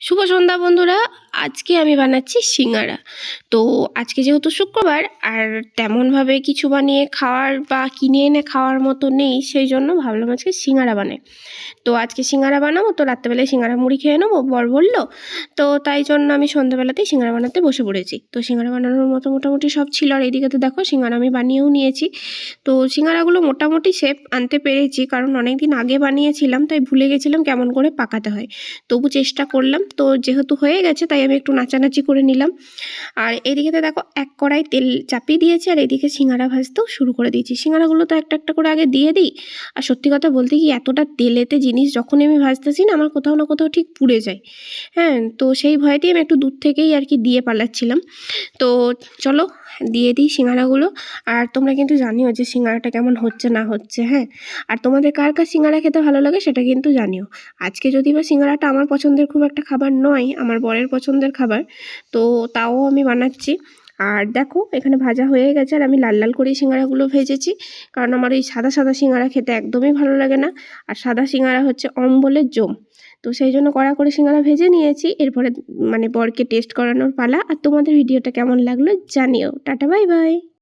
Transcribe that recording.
শুভ সন্ধ্যা বন্ধুরা। আজকে আমি বানাচ্ছি সিঙ্গারা। তো আজকে যেহেতু শুক্রবার, আর তেমনভাবে কিছু বানিয়ে খাওয়ার বা কিনে এনে খাওয়ার মতো নেই, সেই জন্য ভাবলাম আজকে সিঙ্গারা বানাই। তো আজকে সিঙ্গারা বানাবো, তো রাত্রেবেলায় সিঙ্গারা মুড়ি খেয়ে নেব, বর বলল। তো তাই জন্য আমি সন্ধ্যাবেলাতেই সিঙ্গারা বানাতে বসে পড়েছি। তো সিঙ্গারা বানানোর মতো মোটামুটি সব ছিল, আর এদিকে তো দেখো সিঙ্গারা আমি বানিয়েও নিয়েছি। তো সিঙ্গারাগুলো মোটামুটি শেপ আনতে পেরেছি, কারণ অনেক দিন আগে বানিয়েছিলাম, তাই ভুলে গেছিলাম কেমন করে পাকাতে হয়। তবু চেষ্টা করলাম, তো যেহেতু হয়ে গেছে, তাই আমি একটু নাচানাচি করে নিলাম। আর এদিকে তো দেখো এক কড়াই তেল চাপিয়ে দিয়েছি, আর এদিকে সিঙ্গারা ভাজতেও শুরু করে দিয়েছি। সিঙ্গারাগুলো তো একটা একটা করে আগে দিয়ে দিই। আর সত্যি কথা বলতে কি, এতটা তেলেতে জিনিস যখনই আমি ভাজতেছি না, আমার কোথাও না কোথাও ঠিক পুড়ে যায়। হ্যাঁ তো সেই ভয়তেই আমি একটু দূর থেকেই আর কি দিয়ে পালাচ্ছিলাম। তো চলো, দিয়ে দিই সিঙ্গারাগুলো। আর তোমরা কিন্তু জানিও যে সিঙ্গারাটা কেমন হচ্ছে না হচ্ছে হ্যাঁ? আর তোমাদের কার কার সিঙ্গারা খেতে ভালো লাগে সেটা কিন্তু জানিও। আজকে যদি বা সিঙ্গারাটা আমার পছন্দের খুব একটা খাবার নয়, আমার বরের পছন্দের খাবার। তো তাও আমি বানাচ্ছি। আর দেখো, এখানে ভাজা হয়ে গেছে আর আমি লাল লাল করেই সিঙ্গারাগুলো ভেজেছি। কারণ আমার ওই সাদা সাদা সিঙ্গারা খেতে একদমই ভালো লাগে না। আর সাদা সিঙ্গারা হচ্ছে অম্বলের জম। তো সেই জন্য কড়া করে সিঙ্গারা ভেজে নিয়েছি। এরপরে মানে বরকে টেস্ট করানোর পালা। আর তোমাদের ভিডিওটা কেমন লাগল জানিও। Tata bye bye